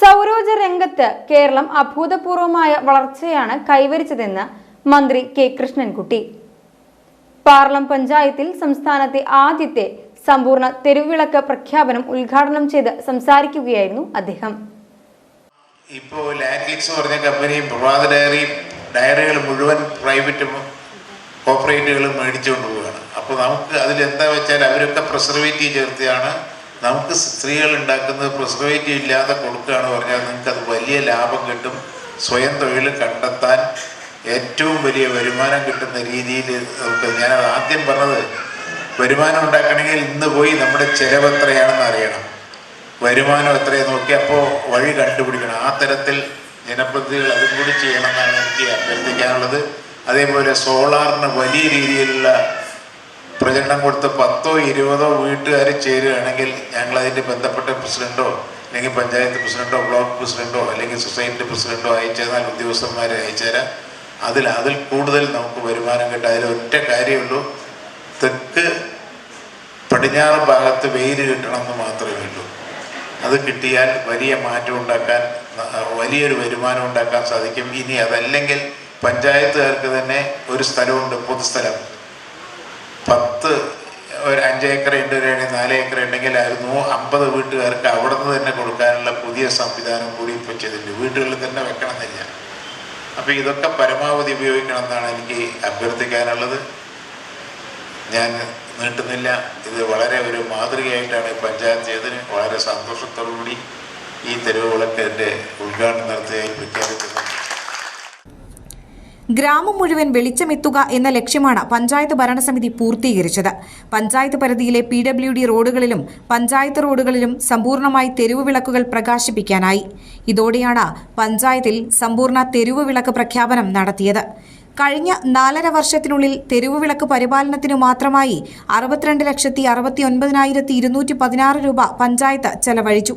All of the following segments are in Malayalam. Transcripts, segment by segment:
സൗരോർജ രംഗത്ത് കേരളം അഭൂതപൂർവമായ വളർച്ചയാണ് കൈവരിച്ചതെന്ന് മന്ത്രി കെ കൃഷ്ണൻകുട്ടി. പാർലം പഞ്ചായത്തിൽ സംസ്ഥാനത്തെ ആദ്യത്തെ സമ്പൂർണ തെരുവിളക്ക് പ്രഖ്യാപനം ഉദ്ഘാടനം ചെയ്ത് സംസാരിക്കുകയായിരുന്നു അദ്ദേഹം. ഇപ്പോൾ ലാൻഡ്ലിക്സ് പറഞ്ഞ കമ്പനി പ്രഭാത ഡയറി ഡയറികൾ മുഴുവൻ പ്രൈവറ്റും കോപ്പറേറ്റുകളും മേടിച്ചുകൊണ്ട് പോവുകയാണ്. അപ്പോൾ നമുക്ക് അതിലെന്താ വെച്ചാൽ അവരൊക്കെ പ്രിസർവേറ്റീവ് ചേർത്തിയാണ് നമുക്ക് സ്ത്രീകൾ ഉണ്ടാക്കുന്നത് പ്രിസർവേറ്റീവ് ഇല്ലാതെ കൊടുക്കുകയാണ് പറഞ്ഞാൽ നിങ്ങൾക്ക് അത് വലിയ ലാഭം കിട്ടും. സ്വയം തൊഴിൽ കണ്ടെത്താൻ ഏറ്റവും വലിയ വരുമാനം കിട്ടുന്ന രീതിയിൽ നമുക്ക് ഞാനത് ആദ്യം പറഞ്ഞത് വരുമാനം ഉണ്ടാക്കണമെങ്കിൽ ഇന്ന് പോയി നമ്മുടെ ചിലവ് എത്രയാണെന്ന് അറിയണം. വരുമാനം എത്രയെന്ന് നോക്കി അപ്പോൾ വഴി കണ്ടുപിടിക്കണം. ആ തരത്തിൽ ജനപ്രതിനിധികൾ അതും കൂടി ചെയ്യണമെന്നാണ് എനിക്ക് അഭ്യർത്ഥിക്കാനുള്ളത്. അതേപോലെ സോളാറിന് വലിയ രീതിയിലുള്ള പ്രചരണം കൊടുത്ത് പത്തോ ഇരുപതോ വീട്ടുകാർ ചേരുകയാണെങ്കിൽ ഞങ്ങൾ അതിന്റെ ബന്ധപ്പെട്ട പ്രസിഡന്റോ അല്ലെങ്കിൽ പഞ്ചായത്ത് പ്രസിഡന്റോ ബ്ലോക്ക് പ്രസിഡന്റോ അല്ലെങ്കിൽ സൊസൈറ്റി പ്രസിഡന്റോ അയച്ചേന്നാൽ ഉദ്യോഗസ്ഥന്മാരെ അയച്ചുതരാം. അതിൽ അതിൽ കൂടുതൽ നമുക്ക് വരുമാനം കിട്ടും. അതിൽ ഒറ്റ കാര്യമുള്ളൂ. തെക്ക് പടിഞ്ഞാറ് ഭാഗത്ത് വെയിൽ കിട്ടണമെന്ന് മാത്രമേ ഉള്ളൂ. അത് കിട്ടിയാൽ വലിയ മാറ്റം ഉണ്ടാക്കാൻ വലിയൊരു വരുമാനം ഉണ്ടാക്കാൻ സാധിക്കും. ഇനി അതല്ലെങ്കിൽ പഞ്ചായത്തുകാർക്ക് തന്നെ ഒരു സ്ഥലമുണ്ട് പൊതുസ്ഥലം. ഒരു അഞ്ച് ഏക്കർ ഉണ്ട് ഒരു നാല് ഏക്കർ ഉണ്ടെങ്കിൽ ആയിരുന്നു അമ്പത് വീട്ടുകാർക്ക് അവിടെ നിന്ന് തന്നെ കൊടുക്കാനുള്ള പുതിയ സംവിധാനം കൂടി ഇപ്പോൾ ചെയ്തിട്ടുണ്ട്. വീടുകളിൽ തന്നെ വെക്കണമെന്നില്ല. അപ്പോൾ ഇതൊക്കെ പരമാവധി ഉപയോഗിക്കണം എന്നാണ് എനിക്ക് അഭ്യർത്ഥിക്കാനുള്ളത്. ഞാൻ നീട്ടുന്നില്ല. ഇത് വളരെ ഒരു മാതൃകയായിട്ടാണ് പഞ്ചായത്ത് ചെയ്തതിന് വളരെ സന്തോഷത്തോടുകൂടി ഈ തെരുവ് വിളക്കിന്റെ ഉദ്ഘാടനം നടത്തുകയായി പ്രഖ്യാപിക്കുന്നു ഗ്രാമം മുഴുവൻ വെളിച്ചമെത്തുക എന്ന ലക്ഷ്യമാണ് പഞ്ചായത്ത് ഭരണസമിതി പൂർത്തീകരിച്ചത്. പഞ്ചായത്ത് പരിധിയിലെ പി ഡബ്ല്യു ഡി റോഡുകളിലും പഞ്ചായത്ത് റോഡുകളിലും സമ്പൂർണമായി തെരുവ് വിളക്കുകൾ പ്രകാശിപ്പിക്കാനായി. ഇതോടെയാണ് പഞ്ചായത്തിൽ സമ്പൂർണ തെരുവ് വിളക്ക് പ്രഖ്യാപനം നടത്തിയത്. കഴിഞ്ഞ നാലര വർഷത്തിനുള്ളിൽ തെരുവ് വിളക്ക് പരിപാലനത്തിനു മാത്രമായി അറുപത്തിരണ്ട് ലക്ഷത്തി അറുപത്തി ഒൻപതിനായിരത്തി ഇരുന്നൂറ്റി പതിനാറ് രൂപ പഞ്ചായത്ത് ചെലവഴിച്ചു.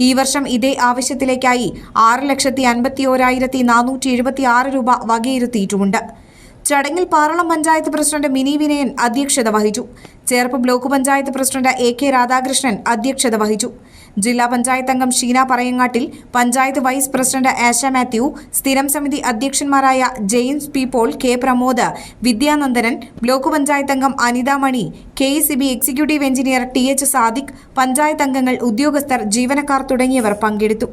ഈ വർഷം ഇതേ ആവശ്യത്തിലേക്കായി ആറ് ലക്ഷത്തി അൻപത്തി ഓരായിരത്തി നാനൂറ്റി എഴുപത്തി ആറ് രൂപ വകയിരുത്തിയിട്ടുമുണ്ട്. ചടങ്ങിൽ പാറളം പഞ്ചായത്ത് പ്രസിഡന്റ് മിനി വിനയൻ അധ്യക്ഷത വഹിച്ചു. Cherpu block panchayat president A K Radhakrishnan അധ്യക്ഷത വഹിച്ചു. ജില്ലാ പഞ്ചായത്ത് അംഗം Sheena Parayangattil panchayat vice president Asha Mathew സ്ഥിരം സമിതി അധ്യക്ഷന്മാരായ James P Paul K Pramod Vidyanandanan block panchayat അംഗം Anitha Mani K C B executive engineer T H Sadiq panchayat അംഗങ്ങൾ ഉദ്യോഗസ്ഥർ ജീവനക്കാർ തുടങ്ങിയവർ പങ്കെടുത്തു.